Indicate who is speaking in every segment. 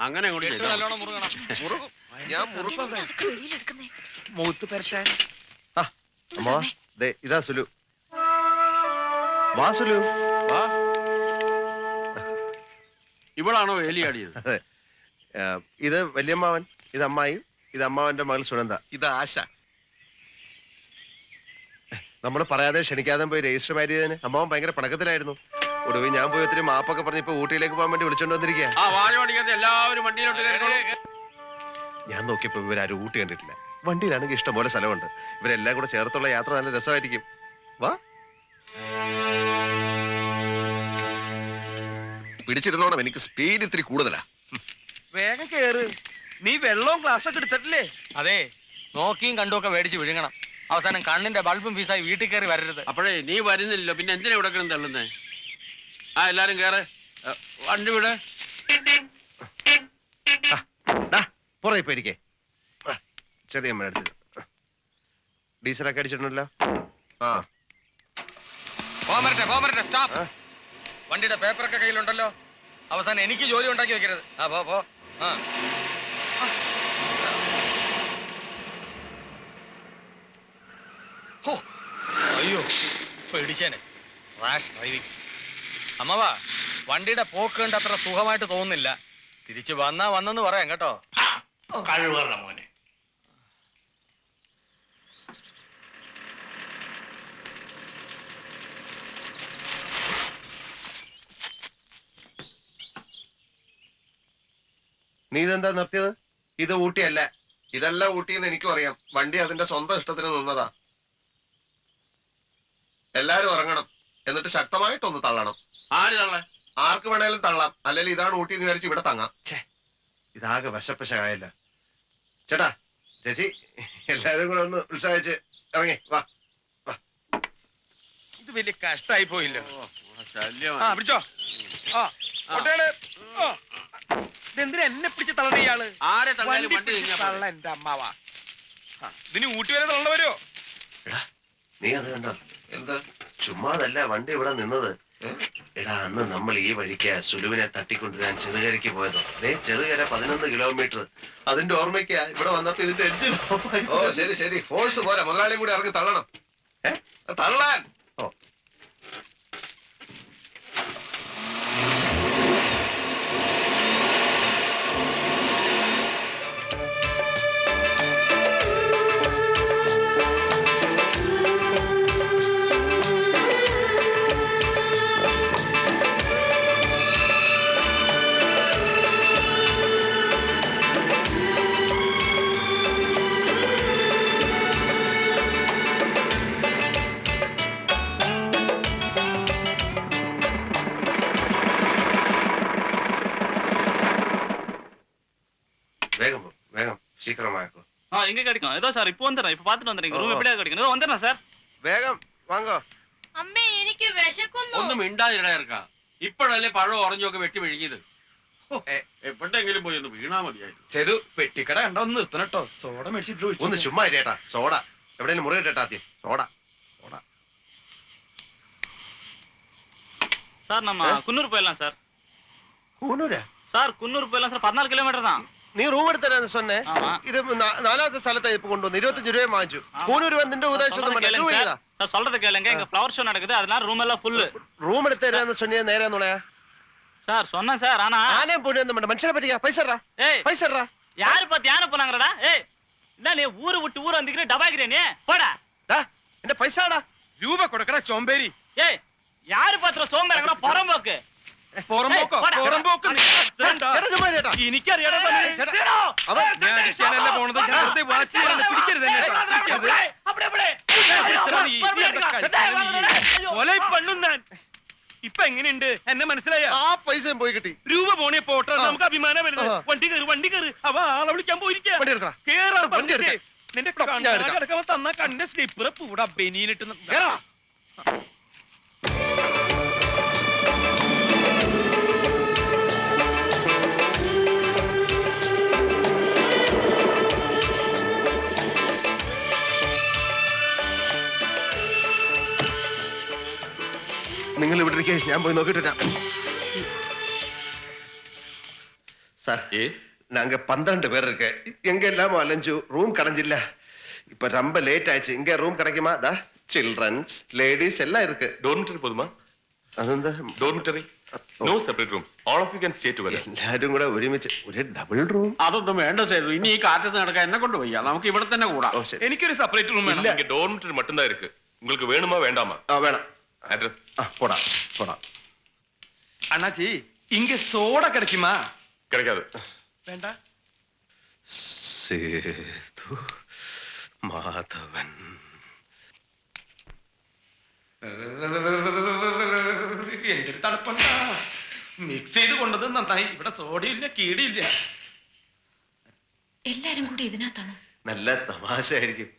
Speaker 1: അങ്ങനെ അങ്ങോട്ട്
Speaker 2: കെട്ട്
Speaker 1: ചെയ്താ
Speaker 2: നല്ലോണം
Speaker 3: മുറുകും ഞാൻ മുറുക്കും.
Speaker 4: എന്തിനാ അതൊക്കെ വെളിയിലെടുക്കുന്നേ?
Speaker 5: മൂത്ത് പെരട്ടാൻ
Speaker 3: അമ്മോ ദേ ഇതാ സുലു. വാ സുലു.
Speaker 1: വാ. ഇവളാണോ വേലിയാടിയത്
Speaker 3: അതെ. ആ, ഇത് വല്യമ്മാവൻ ഇത് അമ്മായി ഇത് അമ്മാവന്റെ മകൾ സുനന്ദ.
Speaker 6: ഇത് ആശ.
Speaker 3: നമ്മൾ പറയാതെ ക്ഷണിക്കാതെ പോയി രജിസ്റ്റർ മാര്യതിന് ചെയ്തതിന് അമ്മാവൻ ഭയങ്കര പണക്കത്തിലായിരുന്നു ഒടുവിൽ ഞാൻ പോയി ഒത്തിരി മാപ്പൊക്കെ പറഞ്ഞ് ഇപ്പൊ ഊട്ടിയിലേക്ക് പോകാൻ വേണ്ടി വിളിച്ചോണ്ട് വന്നിരിക്കുക
Speaker 1: ആ വാഴ എല്ലാവരും വണ്ടിയിലോട്ട് കയറിക്കോളൂ.
Speaker 3: ഞാൻ നോക്കിയപ്പോ ഇവരാരും ഊട്ടി കണ്ടിട്ടില്ല. വണ്ടിയിലാണെങ്കിൽ ഇഷ്ടംപോലെ സ്ഥലമുണ്ട്. ഇവരെല്ലാം കൂടെ ചേർത്തുള്ള യാത്ര നല്ല രസമായിരിക്കും. വാ.
Speaker 6: പിടിച്ചിരുന്നോണം എനിക്ക് സ്പീഡ് ഇത്തിരി കൂടുതലാ.
Speaker 5: വേഗം കേറ്. നീ വെള്ളവും ഗ്ലാസ് ഒക്കെ എടുത്തിട്ടില്ലേ?
Speaker 2: അതെ നോക്കിയും കണ്ടുമൊക്കെ മേടിച്ച് വിഴുങ്ങണം. അവസാനം കണ്ണിന്റെ ബൾബും ഫീസായി വീട്ടിൽ കയറി വരരുത്.
Speaker 1: അപ്പോഴേ നീ വരുന്നില്ലല്ലോ. പിന്നെ എന്തിനാ ഇവിടെ കിടന്ന് തള്ളുന്നേ? ആ എല്ലാരും കേറെ. വണ്ടി വിടെ.
Speaker 3: പുറകെ പോയിരിക്കേ ചെറിയ അമ്മ അടുത്ത് ഡീസലൊക്കെ അടിച്ചിട്ടുണ്ടല്ലോ.
Speaker 6: ആ.
Speaker 2: പോകാൻ വരട്ടെ പോകാൻ വരട്ടെ സ്റ്റോപ്പ്. വണ്ടിയുടെ പേപ്പറൊക്കെ കയ്യിലുണ്ടല്ലോ. അവസാനം എനിക്ക് ജോലി ഉണ്ടാക്കി വെക്കരുത്. ആ പോ പോ. ആ. അയ്യോ പേടിച്ചേനെ. റാഷ് ഡ്രൈവിംഗ് അമ്മവാ വണ്ടിയുടെ പോക്ക് കണ്ട് അത്ര സുഖമായിട്ട് തോന്നുന്നില്ല. തിരിച്ചു വന്നാ വന്നെന്ന് പറയാം കേട്ടോ.
Speaker 7: കഴിവറ മോനെ.
Speaker 3: നീ ഇതെന്താ നിർത്തിയത്? ഇത് ഊട്ടിയല്ല.
Speaker 6: ഇതെല്ലാം ഊട്ടിയെന്ന് എനിക്കും അറിയാം. വണ്ടി അതിന്റെ സ്വന്തം ഇഷ്ടത്തിന് നിന്നതാ. എല്ലാരും ഉറങ്ങണം എന്നിട്ട് ശക്തമായിട്ടൊന്ന് തള്ളണം.
Speaker 1: ആര് തള്ളേ?
Speaker 6: ആർക്ക് വേണേലും തള്ളാം. അല്ലെങ്കിൽ ഇതാണ് ഊട്ടി എന്ന് വിചാരിച്ച് ഇവിടെ തങ്ങാം.
Speaker 3: ഇതാകെ വശപ്പശകായല്ല ചേട്ടാ ചേച്ചി എല്ലാരും കൂടെ ഒന്ന് ഉത്സാഹിച്ച് ഇറങ്ങി. വാ
Speaker 5: ഇത് വലിയ കഷ്ടായി പോയില്ലോ. ആ പിടിച്ചോ. ആ കൊട്ടേണ്. ആ. ഇതെന്തിനാ എന്നെ പിടിച്ച് തള്ളണ ഇയാൾ?
Speaker 1: ആരെ തള്ളാലും
Speaker 5: വണ്ടി
Speaker 1: വണ്ടി
Speaker 5: പിടിച്ച്
Speaker 1: തിരിഞ്ഞാ
Speaker 5: തള്ള എന്റെ അമ്മാവാ. ആ, ഇതിന് ഊട്ടി വരെ തള്ളവരോ
Speaker 3: നീ അത് കണ്ടോ?
Speaker 6: എന്ത്?
Speaker 3: ചുമ്മാതല്ല വണ്ടി ഇവിടെ നിന്നത്? എടാ അന്ന് നമ്മൾ ഈ വഴിക്ക് സുലുവിനെ തട്ടിക്കൊണ്ടുവരാൻ ചെറുകരയ്ക്ക് പോയതോ. അതേ ചെറുകര പതിനൊന്ന് കിലോമീറ്റർ അതിന്റെ ഓർമ്മയ്ക്കാ ഇവിടെ വന്നപ്പോ ഇതിന്റെ എഞ്ചിൻ
Speaker 6: ഓ ശരി ശരി. ഫോഴ്സ് പോരാ. മുതലാളിയും കൂടി ഇറങ്ങി തള്ളണം? തള്ളാൻ.
Speaker 3: ഓ. வேகம் சீக்கிரமாக்கும்
Speaker 8: ஆ எங்க கிடைக்கும் ஏதோ சார் இப்போ வந்துடுறேன் இப்போ பார்த்துட்டு வந்துடுறேன் ரூம் எப்படியா கிடைக்கும் ஏதோ வந்துடுறேன் சார்
Speaker 3: വേഗം വാങ്ങോ
Speaker 4: അമ്മേ എനിക്ക് വിശക്കുന്നു
Speaker 1: ഒന്നും മിണ്ടാതിരടാ ഇറക്കാം ഇപ്പോഴല്ലേ പഴം ഓറഞ്ചും ഒക്കെ വെട്ടി വിഴുങ്ങിയത്
Speaker 5: ഏ.
Speaker 1: എപ്പോഴെങ്കിലും പോയി ഒന്ന് വീണാ മതിയായിരുന്നു
Speaker 5: ചെറു പെട്ടിക്കട കണ്ടോ ഒന്ന് നിർത്തണം കേട്ടോ സോഡ മേടിച്ചിട്ട് ഒഴിച്ച്
Speaker 3: ഒന്ന് ചുമ്മാ ഇരേട്ടാ സോഡ എവിടെയെങ്കിലും മുറി ഇട്ടേട്ടാ ആദ്യം സോഡ
Speaker 8: சார் நம்ம
Speaker 3: ஆ?
Speaker 8: குன்னூர் போயிடலாம் சார்
Speaker 3: കൂനൂരാ
Speaker 8: சார் குன்னூர் போயிடலாம் சார் பதினாலு கிலோமீட்டர் தான்
Speaker 3: നീ റൂം എടുത്തരാന്ന് സൊന്നെ
Speaker 8: ஆமா
Speaker 3: ഇത് നാ- നാലാമത്തെ സ്ഥലത്താ ഇപ്പൊ കൊണ്ടുവന്നു ഇരുപത്തഞ്ച് രൂപ വാങ്ങിച്ചു
Speaker 8: ஆமா.
Speaker 3: കൂനൂര് വന്നിന്റെ ഉദ്ദേശം
Speaker 8: சொல்றதை கேளுங்க சார். சார் சொல்றது கேளுங்க எங்க ஃப்ளவர் ஷோ நடக்குது அதனால ரூம் எல்லாம் ஃபுல்லு
Speaker 3: റൂം എടുത്ത് തരാന്ന് സൊന്നിയ നേരെ നുണയാ
Speaker 8: சார் சொன்னேன் சார் ஆனா
Speaker 3: ആനയും പൊടിയൊന്നും വേണ്ട മനുഷ്യനെ പറ്റിക്കാ പൈസ ഇടറാ,
Speaker 8: ஏய்
Speaker 3: പൈസ ഇടറാ.
Speaker 8: யாரு பார்த்து யானை போனாங்கடா ஏய் என்ன நீ ஊரு விட்டு ஊர் வந்துக்கிற டபாக்கிறே நீ போடா
Speaker 3: ദാ, എന്റെ പൈസ ആടാ
Speaker 5: രൂപ കൊടുക്കണ ചോമ്പേരി
Speaker 8: ஏய் யாரு பாத்திர சோம்பேறங்கடா புறம்போக்கு
Speaker 5: ഇപ്പൊ എങ്ങനെയുണ്ട്? എന്നെ മനസ്സിലായ?
Speaker 3: ആ പൈസ പോയി കിട്ടി.
Speaker 5: രൂപ പോണേ പോട്ടെ നമുക്ക് അഭിമാനം വരുന്നത്. വണ്ടി കയറി വണ്ടി കയറി. അവ ആളെ വിളിക്കാൻ പോയിരിക്കാ. കേറാ
Speaker 3: വണ്ടി എടുക്കാം.
Speaker 5: നിന്റെ കിടക്കാൻ തന്ന കണ്ട സ്ലിപ്പർ പൂടാ ബനിയിലിട്ട്
Speaker 3: കേറാ. നിങ്ങൾ ഇവിടെ ഇരിക്കേ ഞാൻ പോയി നോക്കിട്ട് വരാം. சார் நாங்க பன்னிரண்டு பேர் இருக்கு எங்க எல்லாமோ அலைஞ்சு ரூம் கிடைஞ்சில்ல இப்ப ரொம்ப லேட் ஆயிடுச்சு இங்க ரூம் கிடைக்குமா தா சில்ட்ரன்ஸ் லேடிஸ் எல்லாம் இருக்கு
Speaker 9: ഡോർമിറ്ററി പോതുമാ
Speaker 3: അതെന്താ
Speaker 9: dormitory no separate rooms all of you can stay together
Speaker 3: എല്ലാരും കൂടെ ഒരുമിച്ച് ഒരു ഡബിൾ റൂം
Speaker 1: അതൊന്നും വേണ്ട സേതു. ഇനി ഈ കാറ്റത്ത് നടക്കാൻ എന്നെ കൊണ്ട് വയ്യ. നമുക്ക് ഇവിടെ തന്നെ കൂടാം.
Speaker 3: ஓ சரி
Speaker 7: എനിക്കൊരു സെപ്പറേറ്റ് റൂം വേണം.
Speaker 3: ഇല്ല.
Speaker 9: ഡോർമിറ്ററി മട്ടും നിങ്ങൾക്ക് വേണമോ വേണ്ടാമോ?
Speaker 3: ആ വേണം.
Speaker 9: അഡ്രസ്
Speaker 3: ആ പോടാ പോടാ
Speaker 5: അണ്ണാച്ചി ഇങ്ങ സോഡ കിടക്കുമാ
Speaker 9: கிடைக்காது
Speaker 5: വേണ്ട
Speaker 3: സേതു മാധവൻ
Speaker 5: എന്തൊരു തണുപ്പണ്ടാ മിക്സ് ചെയ്ത് കൊണ്ടത് നന്നായി ഇവിടെ സോഡയില്ല കീടിയില്ല
Speaker 4: എല്ലാരും കൂടി ഇതിനകത്താണോ
Speaker 3: നല്ല തമാശയായിരിക്കും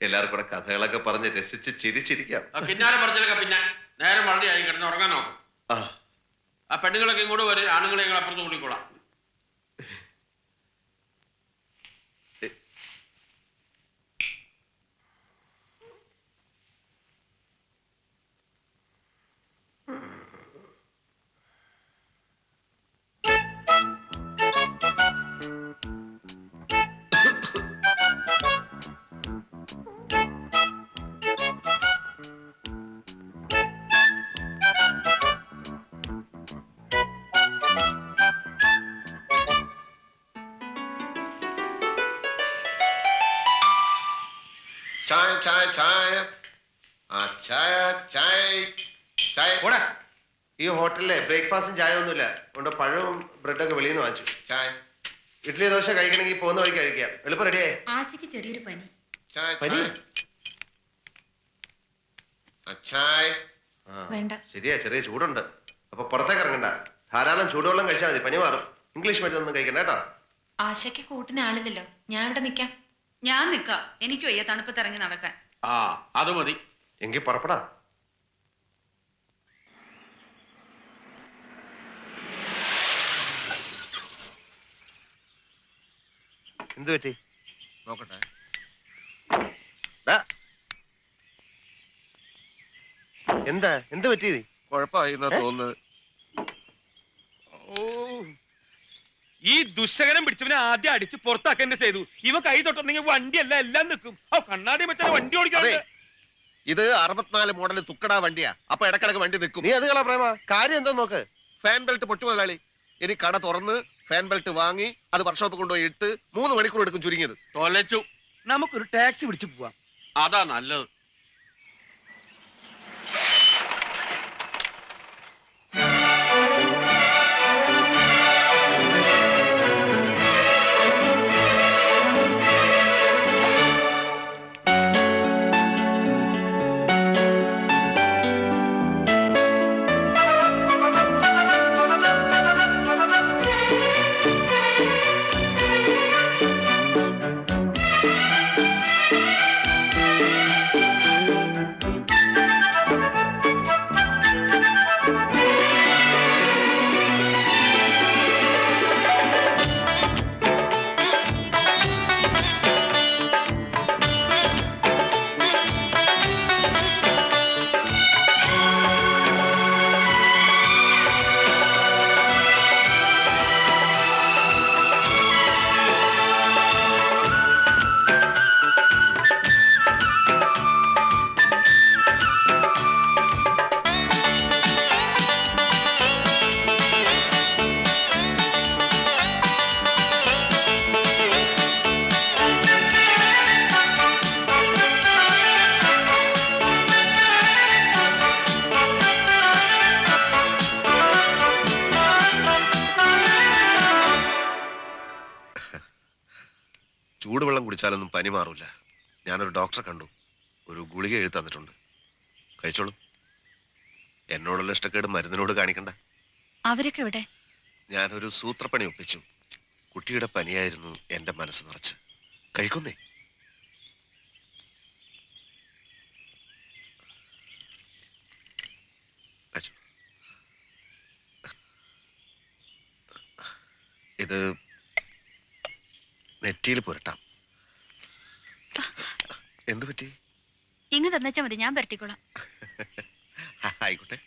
Speaker 3: എല്ലാവർക്കും കൂടെ കഥകളൊക്കെ പറഞ്ഞ് രസിച്ച് ചിരിച്ചിരിക്കാം
Speaker 1: ആ കിന്നാരം പറിച്ചെടുക്ക പിന്നെ നേരം വളരെ ആയി കിടന്ന് ഉറങ്ങാൻ നോക്കും.
Speaker 3: ആ.
Speaker 1: പെണ്ണുങ്ങളൊക്കെ ഇങ്ങോട്ട് വരും ആണുങ്ങളെ ഞങ്ങൾ അപ്പുറത്ത് കൂടിക്കോളാം
Speaker 6: ചായ ചായ. ആ ചായ ചായ ചായ.
Speaker 3: പോടാ. ഈ ഹോട്ടലിലെ ബ്രേക്ക്ഫാസ്റ്റും ചായ ഒന്നുമില്ല. അതുകൊണ്ട് പഴവും ബ്രെഡൊക്കെ വെളിയിൽ നിന്ന് വാങ്ങിച്ചു.
Speaker 6: ചായ.
Speaker 3: ഇഡ്ഡലി ദോശ കഴിക്കണമെങ്കിൽ പോകുന്ന വഴി കഴിക്കാം. എളുപ്പം റെഡിയായി.
Speaker 4: ആശയ്ക്ക് ചെറിയൊരു പനി.
Speaker 6: ചായ
Speaker 3: പനി?
Speaker 6: ചായ. ആ, ചായ
Speaker 4: വേണ്ട.
Speaker 3: ശരിയാ ചെറിയ ചൂടുണ്ട്. അപ്പൊ പുറത്തേക്ക് ഇറങ്ങണ്ട. ധാരാളം ചൂടുവെള്ളം കഴിച്ചാൽ മതി. പനി മാറും. ഇംഗ്ലീഷ് മരുന്നൊന്നും കഴിക്കണ്ട കേട്ടോ.
Speaker 4: ആശയ്ക്ക് കൂട്ടിന് ആളില്ലല്ലോ. ഞാൻ ഇവിടെ നിക്കാം.
Speaker 10: ഞാൻ നിക്കാം. എനിക്ക് വയ്യ തണുപ്പത്ത് ഇറങ്ങി നടക്കാൻ.
Speaker 1: ആ അത് മതി.
Speaker 3: എങ്കിൽ പുറപ്പെടാ. എന്ത് പറ്റി?
Speaker 6: നോക്കട്ടെ.
Speaker 3: എന്താ? എന്ത് പറ്റി?
Speaker 6: കുഴപ്പമായി എന്നാ തോന്നുന്നത്
Speaker 5: ഓ ഈ ദുശകരം പിടിച്ചവനെ ആദ്യം അടിച്ച് പുറത്താക്കന്നെ ചെയ്തു. ഇവ കൈ തൊട്ടുണ്ടെങ്കിൽ വണ്ടിയല്ല എല്ലാം നിൽക്കും. ആ കണ്ണാടി വെച്ചാൽ വണ്ടി ഓടിക്കാൻ
Speaker 6: ഇത് അറുപത്തിനാല് മോഡൽ തുക്കടാ വണ്ടിയാ. അപ്പൊ ഇടക്കിടക്ക് വണ്ടി നിൽക്കും.
Speaker 3: നീ അത് കള പ്രേമ. കാര്യം എന്താ നോക്ക്?
Speaker 6: ഫാൻ ബെൽറ്റ് പൊട്ടി മുതലാളി. ഇനി കട തുറന്ന് ഫാൻ ബെൽറ്റ് വാങ്ങി അത് വർക്ക്ഷോപ്പ് കൊണ്ടുപോയി ഇട്ട് മൂന്ന് മണിക്കൂർ എടുക്കും ചുരുങ്ങിയത്.
Speaker 1: തൊലച്ചു.
Speaker 5: നമുക്കൊരു ടാക്സി പിടിച്ചു പോവാം.
Speaker 1: അതാ നല്ലത്.
Speaker 6: പനി മാറൂല. ഞാനൊരു ഡോക്ടറെ കണ്ടു. ഒരു ഗുളിക എഴുതി തന്നിട്ടുണ്ട്. കഴിച്ചോളൂ. എന്നോടുള്ള ഇഷ്ടക്കേട് മരുന്നിനോട് കാണിക്കണ്ട.
Speaker 4: അവരൊക്കെ ഇവിടെ
Speaker 6: ഞാനൊരു സൂത്രപ്പണി ഒപ്പിച്ചു. കുട്ടിയുടെ പനിയായിരുന്നു എന്റെ മനസ്സ് നിറച്ച്. കഴിക്കുന്നേ. ഇത് നെറ്റിയിൽ പുരട്ടാം. എന്തു പറ്റി?
Speaker 4: ഇങ്ങ് തന്നെച്ചാ മതി ഞാൻ പരട്ടിക്കോളാം.
Speaker 6: ആയിക്കോട്ടെ.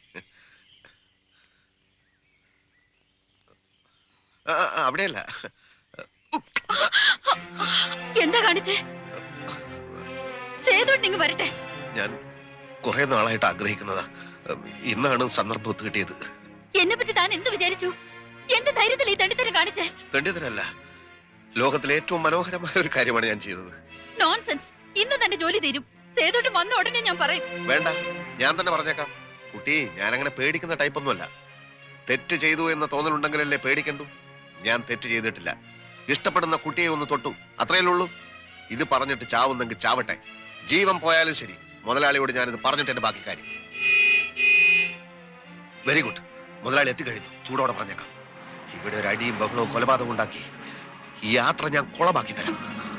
Speaker 6: അവിടെയല്ല.
Speaker 4: എന്താ കാണിച്ചേ? സേതുട്ട് ഇങ്ങ് വരട്ടെ.
Speaker 6: ഞാൻ കുറെ നാളായിട്ട് ആഗ്രഹിക്കുന്നതാ. ഇന്നാണ് സന്ദർഭം ഒത്തു കിട്ടിയത്.
Speaker 4: എന്നെ പറ്റി താൻ എന്ത് വിചാരിച്ചു? എന്റെ ധൈര്യത്തിൽ ഈ തണ്ടിത്തരം കാണിച്ചേ.
Speaker 6: തണ്ടിത്തരല്ല. ലോകത്തിലെ ഏറ്റവും മനോഹരമായ ഒരു കാര്യമാണ് ഞാൻ ചെയ്തത്.
Speaker 4: നോൺസെൻസ് ഇന്ന് തന്റെ ജോലി തീരും. സേതുട്ട് വന്ന ഉടനെ ഞാൻ പറയും.
Speaker 6: വേണ്ട ഞാൻ തന്നെ പറഞ്ഞേക്കാം. കുട്ടി ഞാൻ അങ്ങനെ പേടിക്കുന്ന ടൈപ്പ് ഒന്നുമല്ല. തെറ്റ് ചെയ്തു എന്ന തോന്നലുണ്ടെങ്കിലല്ലേ പേടിക്കണ്ടു? ഞാൻ തെറ്റ് ചെയ്തിട്ടില്ല. ഇഷ്ടപ്പെടുന്ന കുട്ടിയെ ഒന്ന് തൊട്ടു. അത്രയല്ലേ ഉള്ളൂ. ഇത് പറഞ്ഞിട്ട് ചാവുന്നെങ്കിൽ ചാവട്ടെ. ജീവൻ പോയാലും ശരി. മുതലാളിയോട് ഞാനിത് പറഞ്ഞിട്ട് എന്റെ ബാക്കി കാര്യം. വെരി ഗുഡ് മുതലാളി എത്തിക്കഴിഞ്ഞു. ചൂടോടെ പറഞ്ഞേക്കാം. ഇവിടെ ഒരു അടിയും ബഹളവും കൊലപാതകവും ഉണ്ടാക്കി. ഈ യാത്ര ഞാൻ കുളമാക്കി തരാം.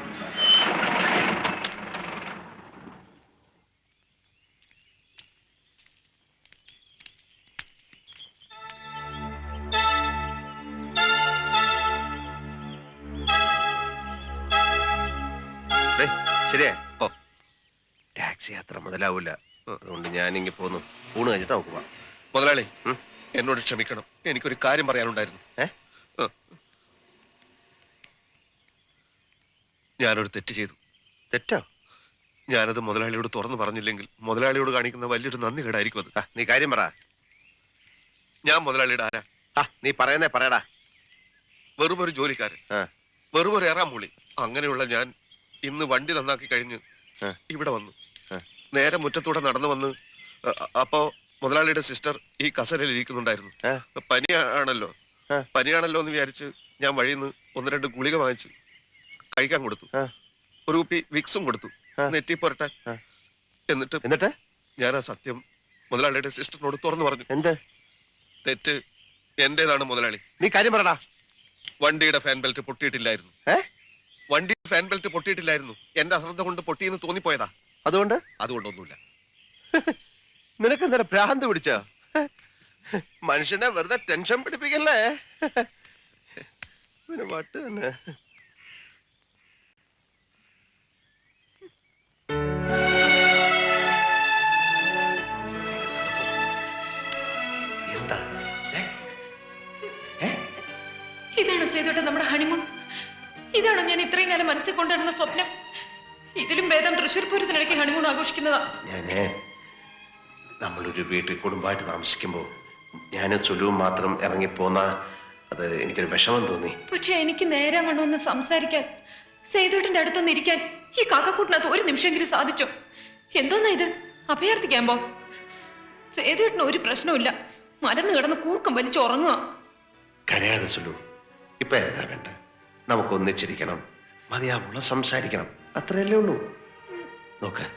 Speaker 3: ശരിയേ?
Speaker 6: ഓ.
Speaker 3: ടാക്സി യാത്ര മുതലാവൂല. അതുകൊണ്ട് ഞാൻ ഇങ്ങനെ പോന്നു. ഊണ് കഴിഞ്ഞിട്ട് നമുക്ക് പോവാം.
Speaker 6: മുതലാളി
Speaker 3: ഉം?
Speaker 6: എന്നോട് ക്ഷമിക്കണം. എനിക്കൊരു കാര്യം പറയാനുണ്ടായിരുന്നു.
Speaker 3: ഏ?
Speaker 6: ഞാനൊരു തെറ്റ് ചെയ്തു.
Speaker 3: തെറ്റോ?
Speaker 6: ഞാനത് മുതലാളിയോട് തുറന്നു പറഞ്ഞില്ലെങ്കിൽ മുതലാളിയോട് കാണിക്കുന്ന വലിയൊരു നന്ദി കേടായിരിക്കും അത്.
Speaker 3: ആ, നീ കാര്യം പറ.
Speaker 6: ഞാൻ മുതലാളിയുടെ ആരാ?
Speaker 3: ആ നീ പറയുന്നേ പറയടാ.
Speaker 6: വെറും ഒരു ജോലിക്കാരൻ.
Speaker 3: ആ.
Speaker 6: വെറും ഒരു ഏറാമൂളി അങ്ങനെയുള്ള ഞാൻ ഇന്ന് വണ്ടി നന്നാക്കി കഴിഞ്ഞ്. ഇവിടെ വന്നു. നേരെ മുറ്റത്തൂടെ നടന്നു വന്ന് അപ്പോ മുതലാളിയുടെ സിസ്റ്റർ ഈ കസരയിൽ ഇരിക്കുന്നുണ്ടായിരുന്നു.
Speaker 3: പനിയാണല്ലോ.
Speaker 6: പനിയാണല്ലോ എന്ന് വിചാരിച്ച് ഞാൻ വഴിയിൽ നിന്ന് ഒന്ന് രണ്ട് ഗുളിക വാങ്ങിച്ച് കഴിക്കാൻ കൊടുത്തു. ഒരു കുപ്പി വിക്സും കൊടുത്തു. നെറ്റി പുരട്ടാൻ എന്നിട്ട്
Speaker 3: എന്നിട്ട്?
Speaker 6: ഞാൻ ആ സത്യം മുതലാളിയുടെ സിസ്റ്ററിനോട് തുറന്നു പറഞ്ഞു.
Speaker 3: എന്ത്?
Speaker 6: തെറ്റ് എന്റേതാണ് മുതലാളി.
Speaker 3: നീ കാര്യം പറടാ.
Speaker 6: വണ്ടിയുടെ ഫാൻ ബെൽറ്റ് പൊട്ടിയിട്ടില്ലായിരുന്നു.
Speaker 3: ഏ?
Speaker 6: വണ്ടി ഫാൻ ബെൽറ്റ് പൊട്ടിയിട്ടില്ലായിരുന്നു. എന്റെ അശ്രദ്ധ കൊണ്ട് പൊട്ടിയെന്ന് തോന്നിപ്പോയതാ.
Speaker 3: അതുകൊണ്ട്?
Speaker 6: അതുകൊണ്ടൊന്നുമില്ല.
Speaker 3: നിനക്ക് എന്താ ഭ്രാന്ത് പിടിച്ചോ? മനുഷ്യനെ വെറുതെ ടെൻഷൻ പിടിപ്പിക്കല്ലേ? പിന്നെ വട്ട് തന്നെ?
Speaker 10: ഇതാണോ സേതുട്ട നമ്മുടെ ഹണിമൂൺ ഇതാണോ ഞാൻ ഇത്രയും കാലം മനസ്സിൽ കൊണ്ടുവരുന്ന സ്വപ്നം? ഇതിലും ഭേദം തൃശ്ശൂർ പൂരത്തിനിടയ്ക്ക് ഹണിമൂൺ ആഘോഷിക്കുന്നതാ.
Speaker 3: ഞാൻ നമ്മളൊരു വീട്ടിൽ കുടുംബമായിട്ട് താമസിക്കുമ്പോൾ ഞാനും ചൊല്ലുവും മാത്രം ഇറങ്ങിപ്പോന്ന അത് എനിക്കൊരു വിഷമം തോന്നി.
Speaker 10: പക്ഷെ എനിക്ക് നേരെ വേണമെന്ന് സംസാരിക്കാൻ സേതുട്ടിന്റെ അടുത്തൊന്ന് ഇരിക്കാൻ ഈ കാക്കക്കൂട്ടിനകത്ത് ഒരു നിമിഷമെങ്കിലും സാധിച്ചോ? എന്തോന്നാ ഇത്? അഭയാർത്ഥിക്കാമ്പോ? സേതുട്ടിന് ഒരു പ്രശ്നമില്ല മലന്ന് കിടന്ന് കൂർക്കം വലിച്ചു ഉറങ്ങുക
Speaker 3: കരയാതെ ചൊല്ലു ഇപ്പൊ എന്താ വേണ്ട നമുക്ക് ഒന്നിച്ചിരിക്കണം മതിയാവുള്ള സംസാരിക്കണം. അത്രയല്ലേ ഉള്ളൂ. നോക്ക്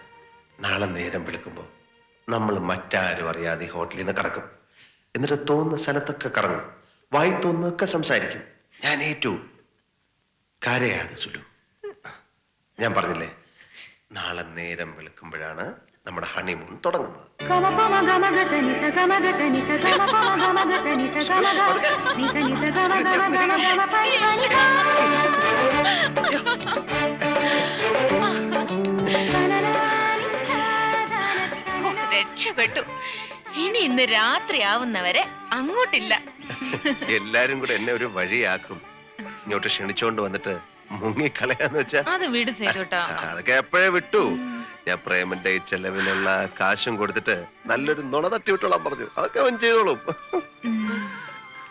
Speaker 3: നാളെ നേരം വിളിക്കുമ്പോൾ നമ്മൾ മറ്റാരും അറിയാതെ ഹോട്ടലിൽ നിന്ന് കടക്കും. എന്നിട്ട് തോന്നുന്ന സ്ഥലത്തൊക്കെ കറങ്ങും. വായി തോന്നൊക്കെ സംസാരിക്കും. ഞാൻ ഏറ്റു. കരയാതെ സുലു. ഞാൻ പറഞ്ഞില്ലേ നാളെ നേരം വെളുക്കുമ്പോഴാണ് നമ്മുടെ ഹണിമൂൺ തുടങ്ങുന്നത്.
Speaker 10: രക്ഷപ്പെട്ടു. ഇനി ഇന്ന് രാത്രിയാവുന്നവരെ അങ്ങോട്ടില്ല.
Speaker 3: എല്ലാരും കൂടെ എന്നെ ഒരു വഴിയാക്കും. ഇങ്ങോട്ട് ക്ഷണിച്ചോണ്ട് വന്നിട്ട് മുങ്ങിക്കളയാന്ന് വെച്ചാ?
Speaker 10: അത് വീട്
Speaker 3: അതൊക്കെ എപ്പോഴേ വിട്ടു. ഞാൻ പ്രേമന്റെ ചെലവിനുള്ള കാശും കൊടുത്തിട്ട് നല്ലൊരു നുണ തട്ടി വിട്ടോളാൻ പറഞ്ഞു. അതൊക്കെ അവൻ ചെയ്തോളും.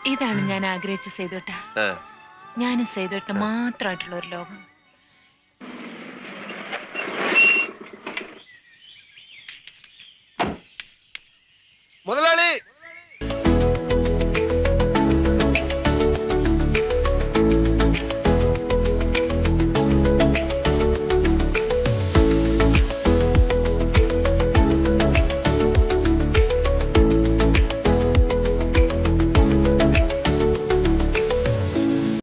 Speaker 4: ഇതാണ് ഞാൻ ആഗ്രഹിച്ച സേതുട്ട. ഞാനും സേതുട്ട മാത്രമായിട്ടുള്ള ഒരു ലോകം.